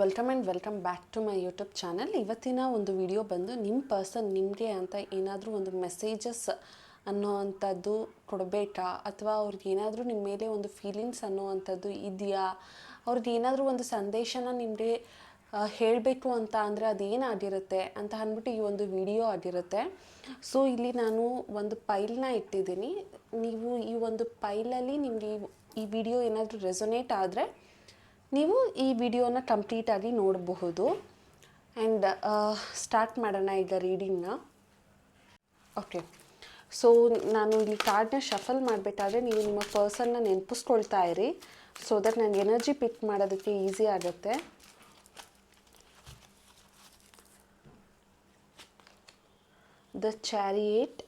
Welcome and welcome back to my YouTube channel ಇವತ್ತಿನ ಒಂದು video ಬಂದು ನಿಮ್ಮ ಪರ್ಸನ್ ನಿಮಗೆ ಅಂತ ಏನಾದರೂ ಒಂದು ಮೆಸೇಜಸ್ ಅನ್ನೋವಂಥದ್ದು ಕೊಡಬೇಕಾ? ಅಥವಾ ಅವ್ರಿಗೆ ಏನಾದರೂ ನಿಮ್ಮ ಮೇಲೆ ಒಂದು ಫೀಲಿಂಗ್ಸ್ ಅನ್ನೋವಂಥದ್ದು ಇದೆಯಾ? ಅವ್ರಿಗೆ ಏನಾದರೂ ಒಂದು ಸಂದೇಶನ ನಿಮಗೆ ಹೇಳಬೇಕು ಅಂತ ಅಂದರೆ ಅದೇನಾಗಿರುತ್ತೆ ಅಂತ ಅಂದ್ಬಿಟ್ಟು ಈ ಒಂದು ವಿಡಿಯೋ ಆಗಿರುತ್ತೆ. ಸೊ ಇಲ್ಲಿ ನಾನು ಒಂದು ಪೈಲ್ನ ಇಟ್ಟಿದ್ದೀನಿ. ನೀವು ಈ ಒಂದು ಪೈಲಲ್ಲಿ ನಿಮಗೆ ಈ ವಿಡಿಯೋ ಏನಾದರೂ ರೆಸೊನೇಟ್ ಆದರೆ ನೀವು ಈ ವಿಡಿಯೋನ ಕಂಪ್ಲೀಟಾಗಿ ನೋಡಬಹುದು. ಆ್ಯಂಡ್ ಸ್ಟಾರ್ಟ್ ಮಾಡೋಣ ಈಗ ರೀಡಿಂಗ್ನ ಓಕೆ ಸೊ ನಾನು ಇಲ್ಲಿ ಕಾರ್ಡ್ನ ಶಫಲ್ ಮಾಡಬೇಕಾದ್ರೆ ನೀವು ನಿಮ್ಮ ಪರ್ಸನ್ನ ನೆನಪಿಸ್ಕೊಳ್ತಾ ಇರಿ ಸೊ ದಟ್ ನನಗೆ ಎನರ್ಜಿ ಪಿಕ್ ಮಾಡೋದಕ್ಕೆ ಈಸಿ ಆಗುತ್ತೆ. The chariot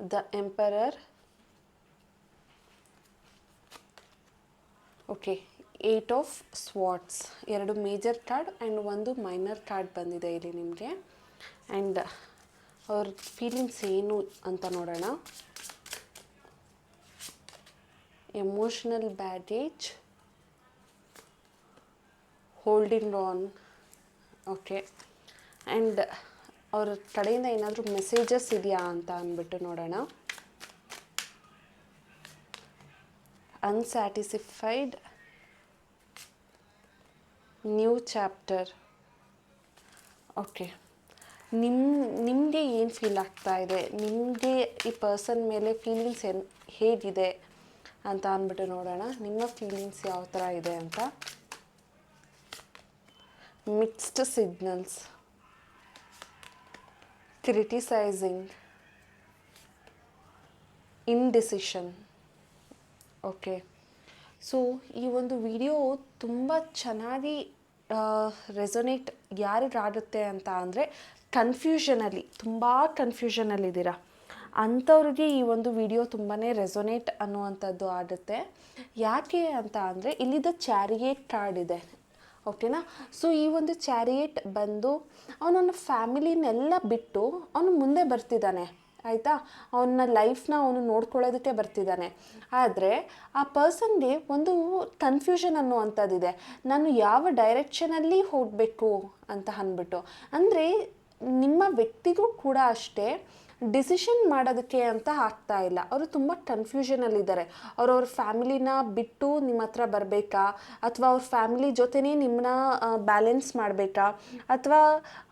the emperor okay eight of swords ಎರಡು ಮೇಜರ್ ಕಾರ್ಡ್ ಆ್ಯಂಡ್ ಒಂದು ಮೈನರ್ ಕಾರ್ಡ್ ಬಂದಿದೆ ಇಲ್ಲಿ ನಿಮಗೆ. ಆ್ಯಂಡ್ ಅವ್ರ ಫೀಲಿಂಗ್ಸ್ ಏನು ಅಂತ ನೋಡೋಣ. Emotional baggage holding on okay and ಅವ್ರ ಕಡೆಯಿಂದ ಏನಾದರೂ ಮೆಸೇಜಸ್ ಇದೆಯಾ ಅಂತ ಅಂದ್ಬಿಟ್ಟು ನೋಡೋಣ. ಅನ್ಸ್ಯಾಟಿಸಿಫೈಡ್ ನ್ಯೂ ಚಾಪ್ಟರ್ ಓಕೆ ನಿಮ್ಮ ನಿಮಗೆ ಏನು ಫೀಲ್ ಆಗ್ತಾ ಇದೆ? ನಿಮಗೆ ಈ ಪರ್ಸನ್ ಮೇಲೆ ಫೀಲಿಂಗ್ಸ್ ಏನು, ಹೇಗಿದೆ ಅಂತ ಅಂದ್ಬಿಟ್ಟು ನೋಡೋಣ. ನಿಮ್ಮ ಫೀಲಿಂಗ್ಸ್ ಯಾವ ಥರ ಇದೆ ಅಂತ. Mixed signals criticising indecision okay so ಈ ಒಂದು ವಿಡಿಯೋ ತುಂಬ ಚೆನ್ನಾಗಿ ರೆಸೊನೇಟ್ ಯಾರಿಗಾಗುತ್ತೆ ಅಂತ ಅಂದರೆ ಕನ್ಫ್ಯೂಷನಲ್ಲಿ ತುಂಬ ಕನ್ಫ್ಯೂಷನಲ್ಲಿದ್ದೀರಾ ಅಂಥವ್ರಿಗೆ ಈ ಒಂದು ವಿಡಿಯೋ ತುಂಬಾ ರೆಸೊನೇಟ್ ಅನ್ನುವಂಥದ್ದು ಆಗುತ್ತೆ. ಯಾಕೆ ಅಂತ ಅಂದರೆ, ಇಲ್ಲಿದ್ದ ಚಾರಿಯೇಟ್ ಕಾರ್ಡ್ ಇದೆ. ಓಕೆನಾ ಸೊ ಈ ಒಂದು ಚಾರಿಯೇಟ್ ಬಂದು, ಅವನನ್ನ ಫ್ಯಾಮಿಲಿನೆಲ್ಲ ಬಿಟ್ಟು, ಅವನು ಮುಂದೆ ಬರ್ತಿದ್ದಾನೆ. ಆಯಿತಾ? ಅವನ ಲೈಫ್ನ ಅವನು ನೋಡ್ಕೊಳ್ಳೋದಕ್ಕೆ ಬರ್ತಿದ್ದಾನೆ. ಆದರೆ ಆ ಪರ್ಸನ್ಗೆ ಒಂದು ಕನ್ಫ್ಯೂಷನ್ ಅನ್ನುವಂಥದ್ದಿದೆ. ನಾನು ಯಾವ ಡೈರೆಕ್ಷನಲ್ಲಿ ಹೋಗಬೇಕು ಅಂತ ಅಂದ್ಬಿಟ್ಟು. ಅಂದರೆ ನಿಮ್ಮ ವ್ಯಕ್ತಿಗೂ ಕೂಡ ಅಷ್ಟೇ ಡಿಸಿಷನ್ ಮಾಡೋದಕ್ಕೆ ಅಂತ ಆಗ್ತಾ ಇಲ್ಲ. ಅವರು ತುಂಬ ಕನ್ಫ್ಯೂಷನಲ್ಲಿದ್ದಾರೆ. ಅವ್ರವ್ರ ಫ್ಯಾಮಿಲಿನ ಬಿಟ್ಟು ನಿಮ್ಮ ಹತ್ರ ಬರಬೇಕಾ? ಅಥವಾ ಅವ್ರ ಫ್ಯಾಮಿಲಿ ಜೊತೆನೇ ನಿಮ್ಮನ್ನ ಬ್ಯಾಲೆನ್ಸ್ ಮಾಡಬೇಕಾ? ಅಥವಾ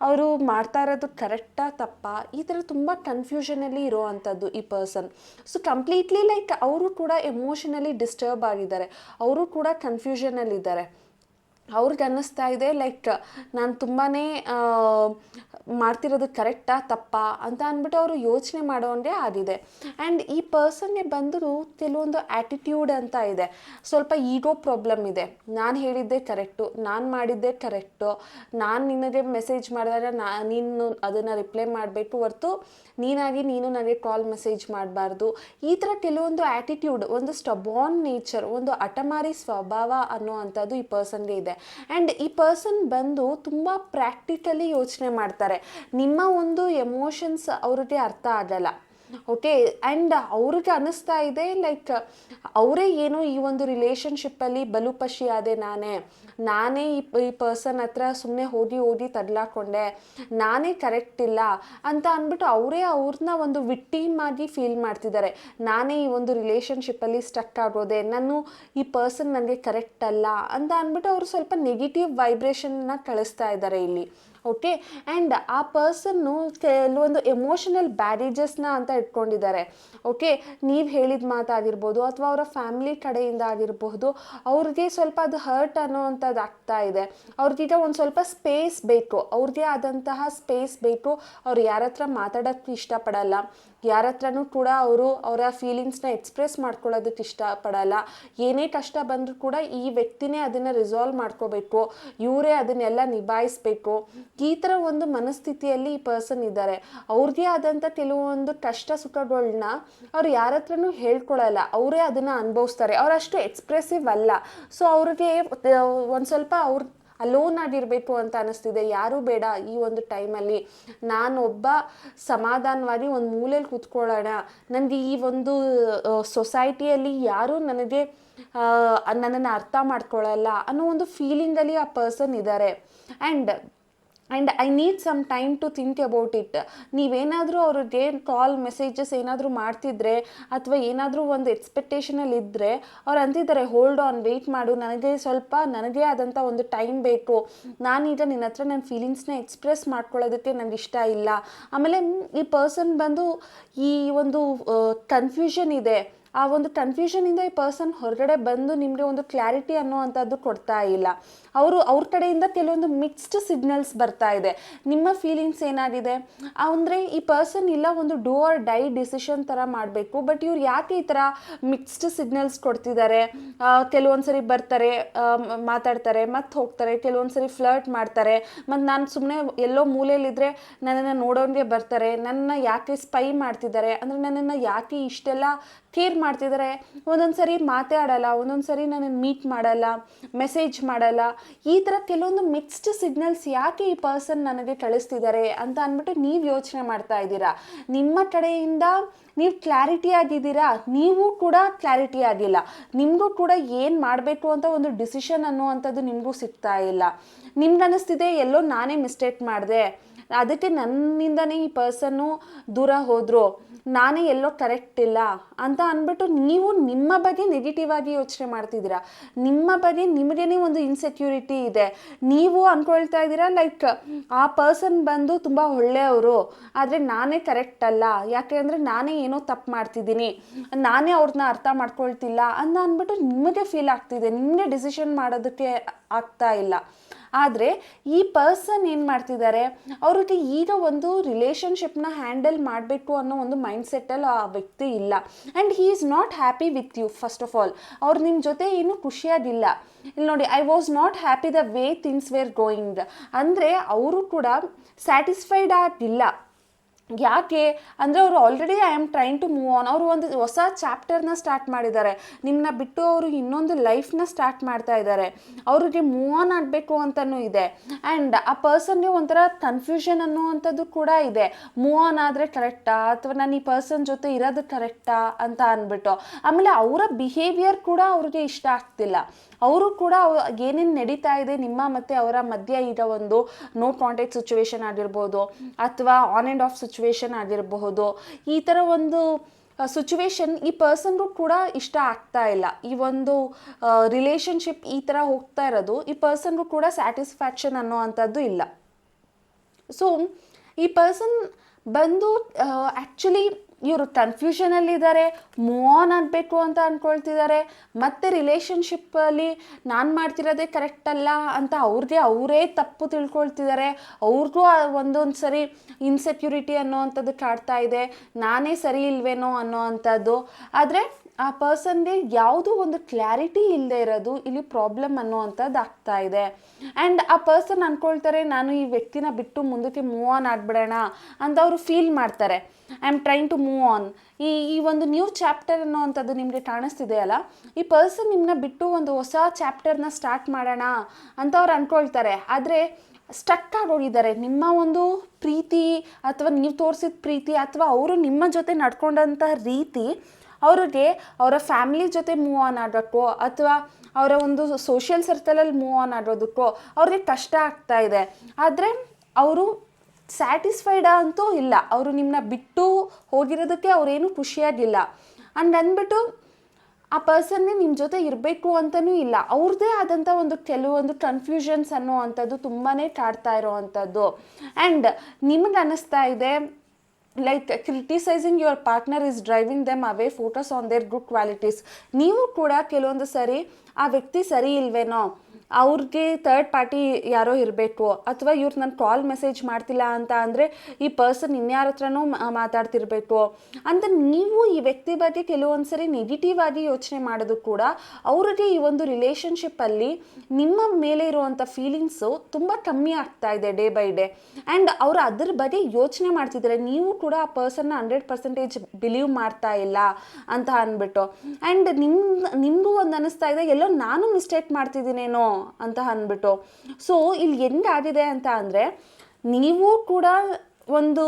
ಅವರು ಮಾಡ್ತಾ ಇರೋದು ಕರೆಕ್ಟಾ ತಪ್ಪಾ? ಈ ಥರ ತುಂಬ ಕನ್ಫ್ಯೂಷನಲ್ಲಿ ಇರೋವಂಥದ್ದು ಈ ಪರ್ಸನ್ ಸೊ ಕಂಪ್ಲೀಟ್ಲಿ ಲೈಕ್ ಅವರು ಕೂಡ ಎಮೋಷನಲಿ ಡಿಸ್ಟರ್ಬ್ ಆಗಿದ್ದಾರೆ. ಅವರು ಕೂಡ ಕನ್ಫ್ಯೂಷನಲ್ಲಿದ್ದಾರೆ ಅವ್ರಿಗೆ ಅನ್ನಿಸ್ತಾ ಇದೆ ಲೈಕ್ ನಾನು ತುಂಬಾ ಮಾಡ್ತಿರೋದು ಕರೆಕ್ಟಾ, ತಪ್ಪಾ ಅಂತ ಅಂದ್ಬಿಟ್ಟು ಅವರು ಯೋಚನೆ ಮಾಡೋಂಗೆ ಆಗಿದೆ. ಆ್ಯಂಡ್ ಈ ಪರ್ಸನ್ಗೆ ಬಂದರೂ ಕೆಲವೊಂದು ಆ್ಯಟಿಟ್ಯೂಡ್ ಅಂತ ಇದೆ. ಸ್ವಲ್ಪ ಈಗೋ ಪ್ರಾಬ್ಲಮ್ ಇದೆ. ನಾನು ಹೇಳಿದ್ದೆ ಕರೆಕ್ಟು, ನಾನು ಮಾಡಿದ್ದೆ ಕರೆಕ್ಟು, ನಾನು ನಿನಗೆ ಮೆಸೇಜ್ ಮಾಡಿದಾಗ ನಾ, ನೀನು ಅದನ್ನು ರಿಪ್ಲೈ ಮಾಡಬೇಕು ಹೊರತು ನೀನಾಗಿ ನೀನು ನನಗೆ ಕಾಲ್ ಮೆಸೇಜ್ ಮಾಡಬಾರ್ದು. ಈ ಥರ ಕೆಲವೊಂದು ಆ್ಯಟಿಟ್ಯೂಡ್ ಒಂದು ಸ್ಟಬಾನ್ ನೇಚರ್ ಒಂದು ಅಟಮಾರಿ ಸ್ವಭಾವ ಅನ್ನೋ ಅಂಥದ್ದು ಈ ಪರ್ಸನ್ಗೆ ಇದೆ. ಆ್ಯಂಡ್ ಈ ಪರ್ಸನ್ ಬಂದು ತುಂಬ ಪ್ರಾಕ್ಟಿಕಲಿ ಯೋಚನೆ ಮಾಡ್ತಾರೆ. ನಿಮ್ಮ ಒಂದು ಎಮೋಷನ್ಸ್ ಅವ್ರಿಗೆ ಅರ್ಥ ಆಗಲ್ಲ. ಓಕೆ ಆ್ಯಂಡ್ ಅವ್ರಿಗೆ ಅನ್ನಿಸ್ತಾ ಇದೆ ಲೈಕ್ ಅವರೇ ಏನು ಈ ಒಂದು ರಿಲೇಷನ್ಶಿಪ್ಪಲ್ಲಿ ಬಲುಪಶಿ ಆದೆ ನಾನೇ. ನಾನೇ ಈ ಈ ಪರ್ಸನ್ ಹತ್ರ ಸುಮ್ಮನೆ ಹೋಗಿ ಹೋಗಿ ತಡ್ಲಾಕೊಂಡೆ. ನಾನೇ ಕರೆಕ್ಟ್ ಇಲ್ಲ ಅಂತ ಅಂದ್ಬಿಟ್ಟು ಅವರೇ ಅವ್ರನ್ನ ಒಂದು ವಿಟ್ಟೀಮ್ ಆಗಿ ಫೀಲ್ ಮಾಡ್ತಿದ್ದಾರೆ. ನಾನೇ ಈ ಒಂದು ರಿಲೇಷನ್ಶಿಪ್ಪಲ್ಲಿ ಸ್ಟಕ್ ಆಗೋದೆ, ನಾನು ಈ ಪರ್ಸನ್ ನನಗೆ ಕರೆಕ್ಟ್ ಅಲ್ಲ ಅಂತ ಅಂದ್ಬಿಟ್ಟು ಅವರು ಸ್ವಲ್ಪ ನೆಗೆಟಿವ್ ವೈಬ್ರೇಷನ್ನ ಕಳಿಸ್ತಾ ಇದ್ದಾರೆ ಇಲ್ಲಿ. ಓಕೆ ಆ್ಯಂಡ್ ಆ ಪರ್ಸನ್ನು ಕೆಲವೊಂದು ಎಮೋಷನಲ್ ಬ್ಯಾರೇಜಸ್ನ ಅಂತ ಇಟ್ಕೊಂಡಿದ್ದಾರೆ. ಓಕೆ ನೀವು ಹೇಳಿದ ಮಾತಾಗಿರ್ಬೋದು ಅಥವಾ ಅವರ ಫ್ಯಾಮಿಲಿ ಕಡೆಯಿಂದ ಆಗಿರಬಹುದು, ಅವ್ರಿಗೆ ಸ್ವಲ್ಪ ಅದು ಹರ್ಟ್ ಅನ್ನೋವಂಥದ್ದು ಆಗ್ತಾ ಇದೆ. ಅವ್ರಿಗೀಗ ಒಂದು ಸ್ವಲ್ಪ ಸ್ಪೇಸ್ ಬೇಕು. ಅವ್ರಿಗೆ ಆದಂತಹ ಸ್ಪೇಸ್ ಬೇಕು. ಅವ್ರು ಯಾರ ಹತ್ರ ಮಾತಾಡೋಕ್ಕೆ ಇಷ್ಟಪಡಲ್ಲ. ಯಾರ ಹತ್ರನೂ ಕೂಡ ಅವರು ಅವರ ಫೀಲಿಂಗ್ಸ್ನ ಎಕ್ಸ್ಪ್ರೆಸ್ ಮಾಡ್ಕೊಳ್ಳೋದಕ್ಕೆ ಇಷ್ಟಪಡಲ್ಲ. ಏನೇ ಕಷ್ಟ ಬಂದರೂ ಕೂಡ ಈ ವ್ಯಕ್ತಿನೇ ಅದನ್ನು ರಿಸಾಲ್ವ್ ಮಾಡ್ಕೋಬೇಕು. ಇವರೇ ಅದನ್ನೆಲ್ಲ ನಿಭಾಯಿಸ್ಬೇಕು. ಈ ಥರ ಒಂದು ಮನಸ್ಥಿತಿಯಲ್ಲಿ ಈ ಪರ್ಸನ್ ಇದ್ದಾರೆ. ಅವ್ರಿಗೆ ಆದಂಥ ಕೆಲವೊಂದು ಕಷ್ಟ ಸುಖಗಳನ್ನ ಅವ್ರು ಯಾರ ಹತ್ರನೂ ಹೇಳ್ಕೊಳ್ಳಲ್ಲ ಅವರೇ ಅದನ್ನು ಅನುಭವಿಸ್ತಾರೆ. ಅವರಷ್ಟು ಎಕ್ಸ್ಪ್ರೆಸಿವ್ ಅಲ್ಲ. ಸೊ ಅವ್ರಿಗೆ, ಒಂದು ಸ್ವಲ್ಪ ಅವ್ರ ಅಲೋನ್ ಆಗಿರಬೇಕು ಅಂತ ಅನಿಸ್ತಿದೆ. ಯಾರೂ ಬೇಡ ಈ ಒಂದು ಟೈಮಲ್ಲಿ ನಾನೊಬ್ಬ ಸಮಾಧಾನವಾಗಿ ಒಂದು ಮೂಲೆಯಲ್ಲಿ ಕೂತ್ಕೊಳ್ಳೋಣ. ನನಗೆ ಈ ಒಂದು ಸೊಸೈಟಿಯಲ್ಲಿ ಯಾರೂ ನನಗೆ ನನ್ನನ್ನು ಅರ್ಥ ಮಾಡ್ಕೊಳ್ಳಲ್ಲ ಅನ್ನೋ ಒಂದು ಫೀಲಿಂಗಲ್ಲಿ ಆ ಪರ್ಸನ್ ಇದ್ದಾರೆ and and I need some time to think about it ನೀವೇನಾದರೂ ಅವ್ರಿಗೆ ಕಾಲ್ ಮೆಸೇಜಸ್ ಏನಾದರೂ ಮಾಡ್ತಿದ್ರೆ ಅಥವಾ ಏನಾದರೂ ಒಂದು ಎಕ್ಸ್ಪೆಕ್ಟೇಷನಲ್ಲಿ ಇದ್ದರೆ ಅವ್ರು ಅಂತಿದ್ದಾರೆ ಹೋಲ್ಡ್ ಆನ್ ವೆಯ್ಟ್ ಮಾಡು. ನನಗೆ ಸ್ವಲ್ಪ, ನನಗೆ ಆದಂಥ ಒಂದು ಟೈಮ್ ಬೇಕು. ನಾನೀಗ ನಿನ್ನ ಹತ್ರ ನನ್ನ ಫೀಲಿಂಗ್ಸ್ನ ಎಕ್ಸ್ಪ್ರೆಸ್ ಮಾಡ್ಕೊಳ್ಳೋದಕ್ಕೆ ನನಗೆ ಇಷ್ಟ ಇಲ್ಲ. ಆಮೇಲೆ ಈ ಪರ್ಸನ್ ಬಂದು ಈ ಒಂದು ಕನ್ಫ್ಯೂಷನ್ ಇದೆ. ಆ ಒಂದು ಕನ್ಫ್ಯೂಷನಿಂದ ಈ ಪರ್ಸನ್ ಹೊರಗಡೆ ಬಂದು ನಿಮಗೆ ಒಂದು ಕ್ಲಾರಿಟಿ ಅನ್ನೋವಂಥದ್ದು ಕೊಡ್ತಾ ಇಲ್ಲ. ಅವರು ಅವ್ರ ಕಡೆಯಿಂದ ಕೆಲವೊಂದು ಮಿಕ್ಸ್ಡ್ ಸಿಗ್ನಲ್ಸ್ ಬರ್ತಾ ಇದೆ. ನಿಮ್ಮ ಫೀಲಿಂಗ್ಸ್ ಏನಾಗಿದೆ? ಅಂದರೆ ಈ ಪರ್ಸನ್ ಇಲ್ಲ, ಒಂದು ಡೂ ಆರ್ ಡೈ ಡಿಸಿಷನ್ ಥರ ಮಾಡಬೇಕು ಬಟ್ ಇವ್ರು ಯಾಕೆ ಈ ಥರ ಮಿಕ್ಸ್ಡ್ ಸಿಗ್ನಲ್ಸ್ ಕೊಡ್ತಿದ್ದಾರೆ? ಕೆಲವೊಂದು ಸರಿ ಬರ್ತಾರೆ ಮಾತಾಡ್ತಾರೆ, ಮತ್ತೆ ಹೋಗ್ತಾರೆ ಕೆಲವೊಂದು ಸರಿ ಫ್ಲರ್ಟ್ ಮಾಡ್ತಾರೆ, ಮತ್ತು ನಾನು ಸುಮ್ಮನೆ ಎಲ್ಲೋ ಮೂಲೆಯಲ್ಲಿದ್ದರೆ ನನ್ನನ್ನು ನೋಡೋನ್ಗೆ ಬರ್ತಾರೆ ನನ್ನ ಯಾಕೆ ಸ್ಪೈ ಮಾಡ್ತಿದ್ದಾರೆ, ಅಂದರೆ ನನ್ನನ್ನು ಯಾಕೆ ಇಷ್ಟೆಲ್ಲ ಕೇರ್ ಮಾಡ್ತಿದ್ದಾರೆ? ಒಂದೊಂದು ಸರಿ ಮಾತೇ ಒಂದೊಂದು ಸರಿ ನನ್ನನ್ನು ಮೀಟ್ ಮಾಡಲ್ಲ ಮೆಸೇಜ್ ಮಾಡಲ್ಲ ಈ ಥರ ಕೆಲವೊಂದು ಮಿಕ್ಸ್ಡ್ ಸಿಗ್ನಲ್ಸ್ ಯಾಕೆ ಈ ಪರ್ಸನ್ ನನಗೆ ಕಳಿಸ್ತಿದ್ದಾರೆ ಅಂತ ಅಂದ್ಬಿಟ್ಟು ನೀವು ಯೋಚನೆ ಮಾಡ್ತಾ ಇದ್ದೀರಾ? ನಿಮ್ಮ ಕಡೆಯಿಂದ ನೀವು ಕ್ಲಾರಿಟಿ ಆಗಿದ್ದೀರಾ? ನೀವು ಕೂಡ ಕ್ಲಾರಿಟಿ ಆಗಿಲ್ಲ. ನಿಮಗೂ ಕೂಡ ಏನು ಮಾಡಬೇಕು ಅಂತ ಒಂದು ಡಿಸಿಷನ್ ಅನ್ನುವಂಥದ್ದು ನಿಮಗೂ ಸಿಗ್ತಾ ಇಲ್ಲ. ನಿಮ್ಗೆ ಅನ್ನಿಸ್ತಿದೆ ಎಲ್ಲೋ ನಾನೇ ಮಿಸ್ಟೇಕ್ ಮಾಡಿದೆ. ಅದಕ್ಕೆ ನನ್ನಿಂದನೇ ಈ ಪರ್ಸನ್ನು ದೂರ ಹೋದರು. ನಾನೇ ಎಲ್ಲೋ ಕರೆಕ್ಟ್ ಇಲ್ಲ ಅಂತ ಅಂದ್ಬಿಟ್ಟು ನೀವು ನಿಮ್ಮ ಬಗ್ಗೆ ನೆಗೆಟಿವ್ ಆಗಿ ಯೋಚನೆ ಮಾಡ್ತಿದ್ದೀರಾ? ನಿಮ್ಮ ಬಗ್ಗೆ ನಿಮಗೇನೆ ಒಂದು ಇನ್ಸೆಕ್ಯೂರಿಟಿ ಇದೆ? ನೀವು ಅಂದ್ಕೊಳ್ತಾ ಇದ್ದೀರಾ? ಲೈಕ್ ಆ ಪರ್ಸನ್ ಬಂದು ತುಂಬ ಒಳ್ಳೆಯವರು, ಆದರೆ ನಾನೇ ಕರೆಕ್ಟ್ ಅಲ್ಲ. ಯಾಕೆ ಅಂದರೆ ನಾನೇ ಏನೋ ತಪ್ಪು ಮಾಡ್ತಿದ್ದೀನಿ. ನಾನೇ ಅವ್ರನ್ನ ಅರ್ಥ ಮಾಡ್ಕೊಳ್ತಿಲ್ಲ ಅಂತ ಅಂದ್ಬಿಟ್ಟು ನಿಮಗೆ ಫೀಲ್ ಆಗ್ತಿದೆ. ನಿಮಗೆ ಡಿಸಿಷನ್ ಮಾಡೋದಕ್ಕೆ ಆಗ್ತಾ ಇಲ್ಲ. ಆದರೆ ಈ ಪರ್ಸನ್ ಏನು ಮಾಡ್ತಿದ್ದಾರೆ ಅವ್ರಿಗೆ ಈಗ ಒಂದು ರಿಲೇಷನ್ಶಿಪ್ನ ಹ್ಯಾಂಡಲ್ ಮಾಡಬೇಕು ಅನ್ನೋ ಒಂದು ಮೈಂಡ್ ಸೆಟ್ಟಲ್ಲಿ ಆ ವ್ಯಕ್ತಿ ಇಲ್ಲ. And he is not happy with you first of all ಅವ್ರು ನಿಮ್ಮ ಜೊತೆ ಏನು ಖುಷಿಯಾಗಿಲ್ಲ ಇಲ್ಲಿ ನೋಡಿ I was not happy the way things were going ಅಂದರೆ ಅವರು ಕೂಡ ಸ್ಯಾಟಿಸ್ಫೈಡ್ ಆಗಿಲ್ಲ ಯಾಕೆ? ಅಂದರೆ ಅವರು already I am trying to move on ಅವರು ಒಂದು ಹೊಸ ಚಾಪ್ಟರ್ನ ಸ್ಟಾರ್ಟ್ ಮಾಡಿದ್ದಾರೆ. ನಿಮ್ಮನ್ನ ಬಿಟ್ಟು ಅವರು ಇನ್ನೊಂದು ಲೈಫ್ನ ಸ್ಟಾರ್ಟ್ ಮಾಡ್ತಾ ಇದ್ದಾರೆ. ಅವರಿಗೆ ಮೂವ್ ಆನ್ ಆಗಬೇಕು ಅಂತಲೂ ಇದೆ. ಆ್ಯಂಡ್ ಆ ಪರ್ಸನ್ಗೆ ಒಂಥರ ಕನ್ಫ್ಯೂಷನ್ ಅನ್ನುವಂಥದ್ದು ಕೂಡ ಇದೆ. ಮೂವ್ ಆನ್ ಆದರೆ ಕರೆಕ್ಟಾ ಅಥವಾ ನಾನು ಈ ಪರ್ಸನ್ ಜೊತೆ ಇರೋದು ಕರೆಕ್ಟಾ ಅಂತ ಅಂದ್ಬಿಟ್ಟು ಆಮೇಲೆ ಅವರ ಬಿಹೇವಿಯರ್ ಕೂಡ ಅವ್ರಿಗೆ ಇಷ್ಟ ಆಗ್ತಿಲ್ಲ. ಅವರು ಕೂಡ ಏನೇನು ನಡೀತಾ ಇದೆ ನಿಮ್ಮ ಮತ್ತು ಅವರ ಮಧ್ಯೆ ಈಗ ಒಂದು ನೋ ಕಾಂಟ್ಯಾಕ್ಟ್ ಸಿಚುವೇಶನ್ ಆಗಿರ್ಬೋದು, ಅಥವಾ ಆನ್ ಆ್ಯಂಡ್ ಆಫ್ ಸಿಚುವೇಶನ್ ಆಗಿರಬಹುದು. ಈ ಥರ ಒಂದು ಸಿಚುವೇಶನ್ ಈ ಪರ್ಸನ್ಗೂ ಕೂಡ ಇಷ್ಟ ಆಗ್ತಾ ಇಲ್ಲ. ಈ ಒಂದು ರಿಲೇಷನ್ಶಿಪ್ ಈ ಥರ ಹೋಗ್ತಾ ಇರೋದು, ಈ ಪರ್ಸನ್ಗೂ ಕೂಡ ಸ್ಯಾಟಿಸ್ಫ್ಯಾಕ್ಷನ್ ಅನ್ನೋ ಅಂಥದ್ದು ಇಲ್ಲ. ಸೊ ಈ ಪರ್ಸನ್ ಬಂದು ಆ್ಯಕ್ಚುಲಿ ಇವರು ಕನ್ಫ್ಯೂಷನಲ್ಲಿದ್ದಾರೆ ಮೂವ್ ಆನ್ ಆಗಬೇಕು ಅಂತ ಅಂದ್ಕೊಳ್ತಿದ್ದಾರೆ ಮತ್ತು ರಿಲೇಷನ್ಶಿಪ್ಪಲ್ಲಿ ನಾನು ಮಾಡ್ತಿರೋದೇ ಕರೆಕ್ಟ್ ಅಲ್ಲ ಅಂತ ಅವ್ರಿಗೆ ಅವರೇ ತಪ್ಪು ತಿಳ್ಕೊಳ್ತಿದ್ದಾರೆ. ಅವ್ರಿಗೂ ಒಂದೊಂದು ಸರಿ ಇನ್ಸೆಕ್ಯೂರಿಟಿ ಅನ್ನೋವಂಥದ್ದು ಕಾಡ್ತಾ ಇದೆ. ನಾನೇ ಸರಿ ಇಲ್ವೇನೋ ಅನ್ನೋ ಅಂಥದ್ದು ಆದರೆ ಆ ಪರ್ಸನ್ಗೆ ಯಾವುದೋ ಒಂದು ಕ್ಲಾರಿಟಿ ಇಲ್ಲದೆ ಇರೋದು ಇಲ್ಲಿ ಪ್ರಾಬ್ಲಮ್ ಅನ್ನುವಂಥದ್ದು ಆಗ್ತಾ ಇದೆ. ಆ್ಯಂಡ್ ಆ ಪರ್ಸನ್ ಅಂದ್ಕೊಳ್ತಾರೆ ನಾನು ಈ ವ್ಯಕ್ತಿನ ಬಿಟ್ಟು ಮುಂದಕ್ಕೆ ಮೂವ್ ಆನ್ ಆಗ್ಬಿಡೋಣ ಅಂತ ಅವರು ಫೀಲ್ ಮಾಡ್ತಾರೆ. I am trying to move on ಈ ಈ ಒಂದು ನ್ಯೂ ಚಾಪ್ಟರ್ ಅನ್ನೋವಂಥದ್ದು ನಿಮಗೆ ಕಾಣಿಸ್ತಿದೆಯಲ್ಲ ಈ ಪರ್ಸನ್ ನಿಮ್ಮನ್ನ ಬಿಟ್ಟು ಒಂದು ಹೊಸ ಚಾಪ್ಟರ್ನ ಸ್ಟಾರ್ಟ್ ಮಾಡೋಣ ಅಂತ ಅವ್ರು ಅಂದ್ಕೊಳ್ತಾರೆ ಆದರೆ ಸ್ಟಕ್ ಆಗೋಗಿದ್ದಾರೆ. ನಿಮ್ಮ ಒಂದು ಪ್ರೀತಿ ಅಥವಾ ನೀವು ತೋರಿಸಿದ ಪ್ರೀತಿ ಅಥವಾ ಅವರು ನಿಮ್ಮ ಜೊತೆ ನಡ್ಕೊಂಡಂಥ ರೀತಿ ಅವ್ರಿಗೆ ಅವರ ಫ್ಯಾಮಿಲಿ ಜೊತೆ ಮೂವ್ ಆನ್ ಆಗೋಕ್ಕೋ ಅಥವಾ ಅವರ ಒಂದು ಸೋಷಿಯಲ್ ಸರ್ಕಲಲ್ಲಿ ಮೂವ್ ಆನ್ ಆಗೋದಕ್ಕೋ ಅವ್ರಿಗೆ ಕಷ್ಟ ಆಗ್ತಾ ಇದೆ. ಆದರೆ ಅವರು ಸ್ಯಾಟಿಸ್ಫೈಡ ಅಂತೂ ಇಲ್ಲ. ಅವರು ನಿಮ್ಮನ್ನ ಬಿಟ್ಟು ಹೋಗಿರೋದಕ್ಕೆ ಅವರೇನು ಖುಷಿಯಾಗಿಲ್ಲ. ಆ್ಯಂಡ್ ಅಂದ್ಬಿಟ್ಟು ಆ ಪರ್ಸನ್ನೇ ನಿಮ್ಮ ಜೊತೆ ಇರಬೇಕು ಅಂತಲೂ ಇಲ್ಲ. ಅವ್ರದ್ದೇ ಆದಂಥ ಒಂದು ಕೆಲವೊಂದು ಕನ್ಫ್ಯೂಷನ್ಸ್ ಅನ್ನೋ ಅಂಥದ್ದು ತುಂಬಾ ಕಾಡ್ತಾ ಇರೋವಂಥದ್ದು. ಆ್ಯಂಡ್ ನಿಮಗೆ ಅನ್ನಿಸ್ತಾ ಇದೆ like criticising your partner is driving them away focus on their good qualities ನೀವು ಕೂಡ ಕೆಲವೊಂದು ಸರಿ ಆ ವ್ಯಕ್ತಿ ಸರಿ ಇಲ್ವೇನೋ ಅವ್ರಿಗೆ ಥರ್ಡ್ ಪಾರ್ಟಿ ಯಾರೋ ಇರಬೇಕು ಅಥವಾ ಇವ್ರು ನಾನು ಕಾಲ್ ಮೆಸೇಜ್ ಮಾಡ್ತಿಲ್ಲ ಅಂತ ಅಂದರೆ ಈ ಪರ್ಸನ್ ಇನ್ಯಾರ ಹತ್ರನೂ ಮಾತಾಡ್ತಿರ್ಬೇಕು ಅಂತ ನೀವು ಈ ವ್ಯಕ್ತಿ ಬಗ್ಗೆ ಕೆಲವೊಂದು ಸರಿ ನೆಗೆಟಿವ್ ಆಗಿ ಯೋಚನೆ ಮಾಡೋದು ಕೂಡ ಅವ್ರಿಗೆ ಈ ಒಂದು ರಿಲೇಷನ್ಶಿಪ್ಪಲ್ಲಿ ನಿಮ್ಮ ಮೇಲೆ ಇರುವಂಥ ಫೀಲಿಂಗ್ಸು ತುಂಬ ಕಮ್ಮಿ ಆಗ್ತಾ ಇದೆ ಡೇ ಬೈ ಡೇ ಆ್ಯಂಡ್ ಅವರು ಅದ್ರ ಬಗ್ಗೆ ಯೋಚನೆ ಮಾಡ್ತಿದ್ದಾರೆ ನೀವು ಕೂಡ ಆ ಪರ್ಸನ್ನ ಹಂಡ್ರೆಡ್ ಪರ್ಸೆಂಟೇಜ್ ಬಿಲೀವ್ ಮಾಡ್ತಾ ಇಲ್ಲ ಅಂತ ಅಂದ್ಬಿಟ್ಟು ಆ್ಯಂಡ್ ನಿಮ್ಮ ನಿಮಗೂ ಒಂದು ಅನ್ನಿಸ್ತಾ ಇದೆ, ಎಲ್ಲೋ ನಾನು ಮಿಸ್ಟೇಕ್ ಮಾಡ್ತಿದ್ದೀನೇನೋ ಅಂತ ಅಂದ್ಬಿಟ್ಟು. ಸೊ ಇಲ್ಲಿ ಹೆಂಗಾಗಿದೆ ಅಂತ ಅಂದರೆ, ನೀವು ಕೂಡ ಒಂದು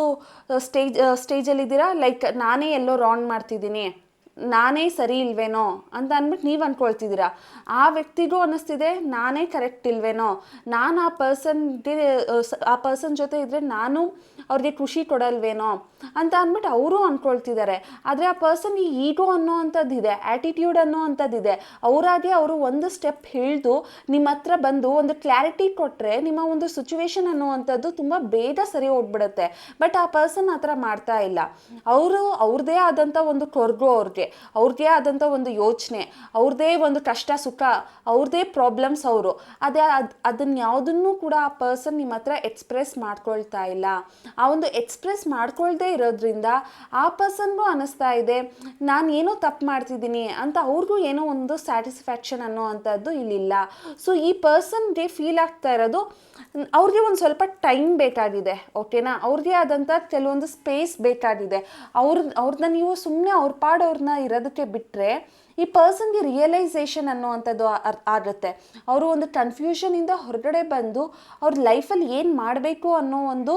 ಸ್ಟೇಜ್ ಸ್ಟೇಜಲ್ಲಿದ್ದೀರಾ ಲೈಕ್ ನಾನೇ ಎಲ್ಲೋ ರಾಂಗ್ ಮಾಡ್ತಿದ್ದೀನಿ. ನಾನೇ ಸರಿ ಇಲ್ವೇನೋ ಅಂತ ಅಂದ್ಬಿಟ್ಟು ನೀವು ಅಂದ್ಕೊಳ್ತಿದ್ದೀರಾ ಆ ವ್ಯಕ್ತಿಗೂ ಅನ್ನಿಸ್ತಿದೆ, ನಾನೇ ಕರೆಕ್ಟ್ ಇಲ್ವೇನೋ. ನಾನು ಆ ಪರ್ಸನ್ಗೆ ಆ ಪರ್ಸನ್ ಜೊತೆ ಇದ್ದರೆ ನಾನು ಅವ್ರಿಗೆ ಖುಷಿ ಕೊಡಲ್ವೇನೋ ಅಂತ ಅಂದ್ಬಿಟ್ಟು ಅವರು ಅಂದ್ಕೊಳ್ತಿದ್ದಾರೆ. ಆದರೆ ಆ ಪರ್ಸನ್ ಈಗೋ ಅನ್ನೋ ಅಂಥದ್ದಿದೆ ಆ್ಯಟಿಟ್ಯೂಡ್ ಅನ್ನೋ ಅಂಥದ್ದಿದೆ ಅವರಾಗೆ ಅವರು ಒಂದು ಸ್ಟೆಪ್ ಹಿಡಿದು ನಿಮ್ಮ ಹತ್ರ ಬಂದು ಒಂದು ಕ್ಲಾರಿಟಿ ಕೊಟ್ಟರೆ ನಿಮ್ಮ ಒಂದು ಸಿಚುವೇಶನ್ ಅನ್ನುವಂಥದ್ದು ತುಂಬ ಬೇಗ ಸರಿ ಹೋಗ್ಬಿಡುತ್ತೆ. ಬಟ್ ಆ ಪರ್ಸನ್ ಆ ಥರ ಮಾಡ್ತಾ ಇಲ್ಲ. ಅವರು ಅವ್ರದ್ದೇ ಆದಂಥ ಒಂದು ಕೊರ್ಗು ಅವ್ರಿಗೆ ಅವ್ರದ್ದೇ ಆದಂಥ ಒಂದು ಯೋಚನೆ ಅವ್ರದ್ದೇ ಒಂದು ಕಷ್ಟ ಸುಖ ಅವ್ರದ್ದೇ ಪ್ರಾಬ್ಲಮ್ಸ್ ಅವರು. ಅದೇ ಅದು ಅದನ್ನ ಯಾವುದನ್ನು ಕೂಡ ಆ ಪರ್ಸನ್ ನಿಮ್ಮ ಹತ್ರ ಎಕ್ಸ್ಪ್ರೆಸ್ ಮಾಡ್ಕೊಳ್ತಾ ಇಲ್ಲ. ಆ ಒಂದು ಎಕ್ಸ್ಪ್ರೆಸ್ ಮಾಡ್ಕೊಳ್ದೇ ಇರೋದ್ರಿಂದ ಆ ಪರ್ಸನ್ಗೂ ಅನ್ನಿಸ್ತಾ ಇದೆ, ನಾನು ಏನೋ ತಪ್ಪು ಮಾಡ್ತಿದ್ದೀನಿ ಅಂತ ಅವ್ರಿಗೂ ಏನೋ ಒಂದು ಸ್ಯಾಟಿಸ್ಫ್ಯಾಕ್ಷನ್ ಅನ್ನೋ ಅಂಥದ್ದು ಇಲ್ಲಿಲ್ಲ. ಸೊ ಈ ಪರ್ಸನ್ಗೆ ಫೀಲ್ ಆಗ್ತಾ ಇರೋದು, ಅವ್ರಿಗೆ ಒಂದು ಸ್ವಲ್ಪ ಟೈಮ್ ಬೇಕಾಗಿದೆ ಓಕೆನಾ ಅವ್ರಿಗೆ ಆದಂಥ ಕೆಲವೊಂದು ಸ್ಪೇಸ್ ಬೇಕಾಗಿದೆ. ಅವ್ರ ಅವ್ರನ್ನ ನೀವು ಸುಮ್ಮನೆ ಅವ್ರ ಪಾಡೋರನ್ನ ಇರೋದಕ್ಕೆ ಬಿಟ್ಟರೆ ಈ ಪರ್ಸನ್ಗೆ ರಿಯಲೈಸೇಷನ್ ಅನ್ನುವಂಥದ್ದು ಆಗುತ್ತೆ. ಅವರು ಒಂದು ಕನ್ಫ್ಯೂಷನಿಂದ ಹೊರಗಡೆ ಬಂದು ಅವ್ರ ಲೈಫಲ್ಲಿ ಏನು ಮಾಡಬೇಕು ಅನ್ನೋ ಒಂದು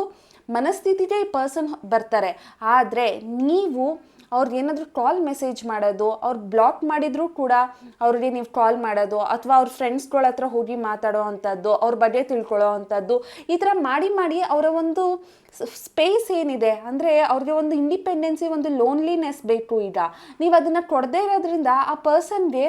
ಮನಸ್ಥಿತಿಗೆ ಈ ಪರ್ಸನ್ ಬರ್ತಾರೆ. ಆದರೆ ನೀವು ಅವ್ರಿಗೆ ಏನಾದರೂ ಕಾಲ್ ಮೆಸೇಜ್ ಮಾಡೋದು, ಅವ್ರು ಬ್ಲಾಕ್ ಮಾಡಿದರೂ ಕೂಡ ಅವ್ರಿಗೆ ನೀವು ಕಾಲ್ ಮಾಡೋದು, ಅಥವಾ ಅವ್ರ ಫ್ರೆಂಡ್ಸ್ಗಳ ಹತ್ರ ಹೋಗಿ ಮಾತಾಡೋ ಅಂಥದ್ದು, ಅವ್ರ ಬಗ್ಗೆ ತಿಳ್ಕೊಳ್ಳೋ ಅಂಥದ್ದು, ಈ ಥರ ಮಾಡಿ ಮಾಡಿ ಅವರ ಒಂದು ಸ್ಪೇಸ್ ಏನಿದೆ, ಅಂದರೆ ಅವ್ರಿಗೆ ಒಂದು ಇಂಡಿಪೆಂಡೆನ್ಸಿ ಒಂದು ಲೋನ್ಲಿನೆಸ್ ಬೇಕು ಈಗ. ನೀವು ಅದನ್ನು ಕೊಡದೇ ಇರೋದ್ರಿಂದ ಆ ಪರ್ಸನ್ಗೆ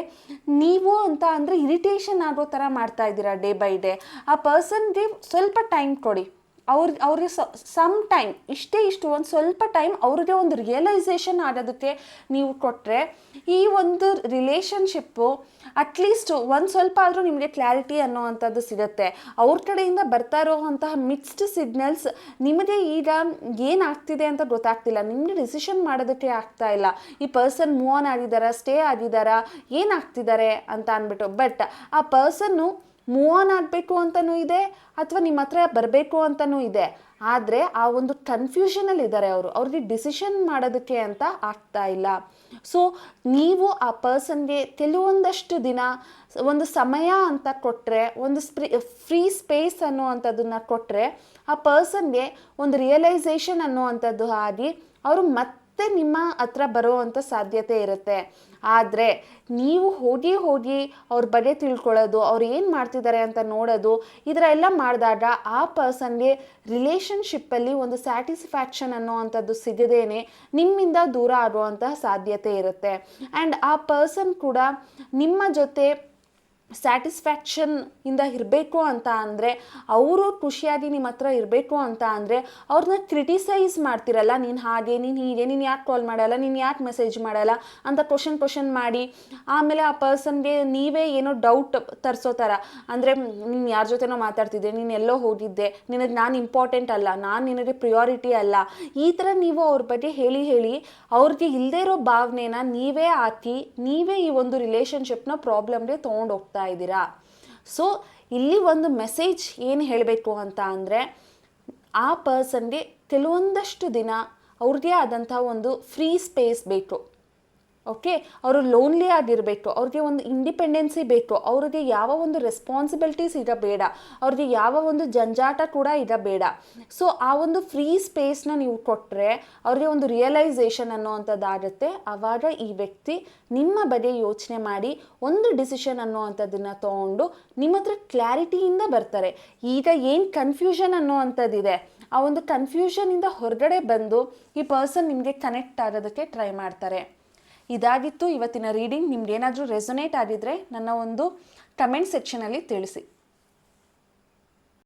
ನೀವು ಅಂತ ಅಂದರೆ ಇರಿಟೇಷನ್ ಆಗೋ ಥರ ಮಾಡ್ತಾ ಇದ್ದೀರಾ ಡೇ ಬೈ ಡೇ ಆ ಪರ್ಸನ್ಗೆ ಸ್ವಲ್ಪ ಟೈಮ್ ಕೊಡಿ. ಅವ್ರ, ಅವ್ರಿಗೆ ಸಮ್ ಟೈಮ್ ಇಷ್ಟೇ ಇಷ್ಟು, ಒಂದು ಸ್ವಲ್ಪ ಟೈಮ್ ಅವ್ರಿಗೆ ಒಂದು ರಿಯಲೈಸೇಷನ್ ಆಗೋದಕ್ಕೆ ನೀವು ಕೊಟ್ಟರೆ ಈ ಒಂದು ರಿಲೇಷನ್ಶಿಪ್ಪು ಅಟ್ಲೀಸ್ಟ್ ಒಂದು ಸ್ವಲ್ಪ ಆದರೂ ನಿಮಗೆ ಕ್ಲಾರಿಟಿ ಅನ್ನೋವಂಥದ್ದು ಸಿಗುತ್ತೆ. ಅವ್ರ ಕಡೆಯಿಂದ ಬರ್ತಾ ಇರೋವಂತಹ ಮಿಕ್ಸ್ಡ್ ಸಿಗ್ನಲ್ಸ್ ನಿಮಗೆ ಈಗ ಏನಾಗ್ತಿದೆ ಅಂತ ಗೊತ್ತಾಗ್ತಿಲ್ಲ. ನಿಮಗೆ ಡಿಸಿಷನ್ ಮಾಡೋದಕ್ಕೆ ಆಗ್ತಾ ಇಲ್ಲ. ಈ ಪರ್ಸನ್ ಮೂವ್ ಆನ್ ಆಗಿದ್ದಾರಾ ಸ್ಟೇ ಆಗಿದ್ದಾರಾ ಏನಾಗ್ತಿದ್ದಾರೆ ಅಂತ ಅಂದ್ಬಿಟ್ಟು. ಬಟ್ ಆ ಪರ್ಸನ್ನು ಮೂವ್ ಆನ್ ಆಗಬೇಕು ಅಂತಲೂ ಇದೆ ಅಥವಾ ನಿಮ್ಮ ಹತ್ರ ಬರಬೇಕು ಅಂತಲೂ ಇದೆ. ಆದರೆ ಆ ಒಂದು ಕನ್ಫ್ಯೂಷನಲ್ಲಿ ಇದ್ದಾರೆ ಅವರು. ಅವ್ರಿಗೆ ಡಿಸಿಷನ್ ಮಾಡೋದಕ್ಕೆ ಅಂತ ಆಗ್ತಾ ಇಲ್ಲ. ಸೊ ನೀವು ಆ ಪರ್ಸನ್ಗೆ ಕೆಲವೊಂದಷ್ಟು ದಿನ ಒಂದು ಸಮಯ ಅಂತ ಕೊಟ್ಟರೆ ಒಂದು ಸ್ಪ್ರಿ ಫ್ರೀ ಸ್ಪೇಸ್ ಅನ್ನುವಂಥದ್ದನ್ನು ಕೊಟ್ಟರೆ ಆ ಪರ್ಸನ್ಗೆ ಒಂದು ರಿಯಲೈಸೇಷನ್ ಅನ್ನುವಂಥದ್ದು ಆಗಿ, ಅವರು ಮತ್ತೆ ನಿಮ್ಮ ಹತ್ರ ಬರುವಂಥ ಸಾಧ್ಯತೆ ಇರುತ್ತೆ. ಆದರೆ ನೀವು ಹೋಗಿ ಹೋಗಿ ಅವ್ರ ಬಗ್ಗೆ ತಿಳ್ಕೊಳ್ಳೋದು, ಅವ್ರು ಏನು ಮಾಡ್ತಿದ್ದಾರೆ ಅಂತ ನೋಡೋದು ಇದರೆಲ್ಲ ಮಾಡಿದಾಗ ಆ ಪರ್ಸನ್ಗೆ ರಿಲೇಷನ್ಶಿಪ್ಪಲ್ಲಿ ಒಂದು ಸ್ಯಾಟಿಸ್ಫ್ಯಾಕ್ಷನ್ ಅನ್ನೋವಂಥದ್ದು ಸಿಗದೇನೆ ನಿಮ್ಮಿಂದ ದೂರ ಆಗುವಂತಹ ಸಾಧ್ಯತೆ ಇರುತ್ತೆ. ಆ್ಯಂಡ್ ಆ ಪರ್ಸನ್ ಕೂಡ ನಿಮ್ಮ ಜೊತೆ ಸ್ಯಾಟಿಸ್ಫ್ಯಾಕ್ಷನ್ ಇಂದ ಇರಬೇಕು ಅಂತ ಅಂದರೆ, ಅವರು ಖುಷಿಯಾಗಿ ನಿಮ್ಮ ಹತ್ರ ಇರಬೇಕು ಅಂತ ಅಂದರೆ ಅವ್ರನ್ನ ಕ್ರಿಟಿಸೈಸ್ ಮಾಡ್ತಿರಲ್ಲ, ನೀನು ಹಾಗೆ, ನೀನು ಹೀಗೆ, ನೀನು ಯಾಕೆ ಕಾಲ್ ಮಾಡಲ್ಲ, ನೀನು ಯಾಕೆ ಮೆಸೇಜ್ ಮಾಡಲ್ಲ ಅಂತ ಕ್ವಶನ್ ಕ್ವಶನ್ ಮಾಡಿ, ಆಮೇಲೆ ಆ ಪರ್ಸನ್ಗೆ ನೀವೇ ಏನೋ ಡೌಟ್ ತರಿಸೋ ಥರ ಅಂದರೆ, ನೀನು ಯಾರ ಜೊತೆನೋ ಮಾತಾಡ್ತಿದ್ದೆ, ನೀನು ಎಲ್ಲೋ ಹೋಗಿದ್ದೆ, ನಿನಗೆ ನಾನು ಇಂಪಾರ್ಟೆಂಟ್ ಅಲ್ಲ, ನಾನು ನಿನಗೆ ಪ್ರಿಯಾರಿಟಿ ಅಲ್ಲ. ಈ ಥರ ನೀವು ಅವ್ರ ಬಗ್ಗೆ ಹೇಳಿ ಹೇಳಿ, ಅವ್ರಿಗೆ ಇಲ್ಲದೇ ಇರೋ ಭಾವನೆನ ನೀವೇ ಹಾಕಿ ನೀವೇ ಈ ಒಂದು ರಿಲೇಷನ್ಶಿಪ್ನ ಪ್ರಾಬ್ಲಮ್ಗೆ ತೊಗೊಂಡು ಹೋಗ್ತಾ ಇದ್ದೀರಾ? ಸೊ ಇಲ್ಲಿ ಒಂದು ಮೆಸೇಜ್ ಏನು ಹೇಳಬೇಕು ಅಂತ ಅಂದರೆ, ಆ ಪರ್ಸನ್ಗೆ ಕೆಲವೊಂದಷ್ಟು ದಿನ ಅವ್ರಿಗೆ ಆದಂಥ ಒಂದು ಫ್ರೀ ಸ್ಪೇಸ್ ಬೇಕು. ಓಕೆ ಅವರು ಲೋನ್ಲಿ ಆಗಿರಬೇಕು. ಅವ್ರಿಗೆ ಒಂದು ಇಂಡಿಪೆಂಡೆನ್ಸಿ ಬೇಕು. ಅವ್ರಿಗೆ ಯಾವ ಒಂದು ರೆಸ್ಪಾನ್ಸಿಬಿಲಿಟೀಸ್ ಇರಬೇಡ. ಅವ್ರಿಗೆ ಯಾವ ಒಂದು ಜಂಜಾಟ ಕೂಡ ಇರಬೇಡ. ಸೊ ಆ ಒಂದು ಫ್ರೀ ಸ್ಪೇಸ್ನ ನೀವು ಕೊಟ್ಟರೆ ಅವ್ರಿಗೆ ಒಂದು ರಿಯಲೈಸೇಷನ್ ಅನ್ನೋವಂಥದ್ದಾಗುತ್ತೆ. ಆವಾಗ ಈ ವ್ಯಕ್ತಿ ನಿಮ್ಮ ಬಗ್ಗೆ ಯೋಚನೆ ಮಾಡಿ, ಒಂದು ಡಿಸಿಷನ್ ಅನ್ನೋವಂಥದ್ದನ್ನು ತೊಗೊಂಡು ನಿಮ್ಮ ಹತ್ರ ಕ್ಲಾರಿಟಿಯಿಂದ ಬರ್ತಾರೆ. ಈಗ ಏನು ಕನ್ಫ್ಯೂಷನ್ ಅನ್ನೋವಂಥದ್ದಿದೆ? ಆ ಒಂದು ಕನ್ಫ್ಯೂಷನಿಂದ ಹೊರಗಡೆ ಬಂದು ಈ ಪರ್ಸನ್ ನಿಮಗೆ ಕನೆಕ್ಟ್ ಆಗೋದಕ್ಕೆ ಟ್ರೈ ಮಾಡ್ತಾರೆ. ಇದಾಗಿತ್ತು. ಇವತ್ತಿನ ರೀಡಿಂಗ್ ನಿಮ್ಗೆ ಏನಾದರೂ ರೆಸೊನೇಟ್ ಆಗಿದ್ರೆ ನನ್ನ ಒಂದು ಕಮೆಂಟ್ ಸೆಕ್ಷನಲ್ಲಿ ತಿಳಿಸಿ.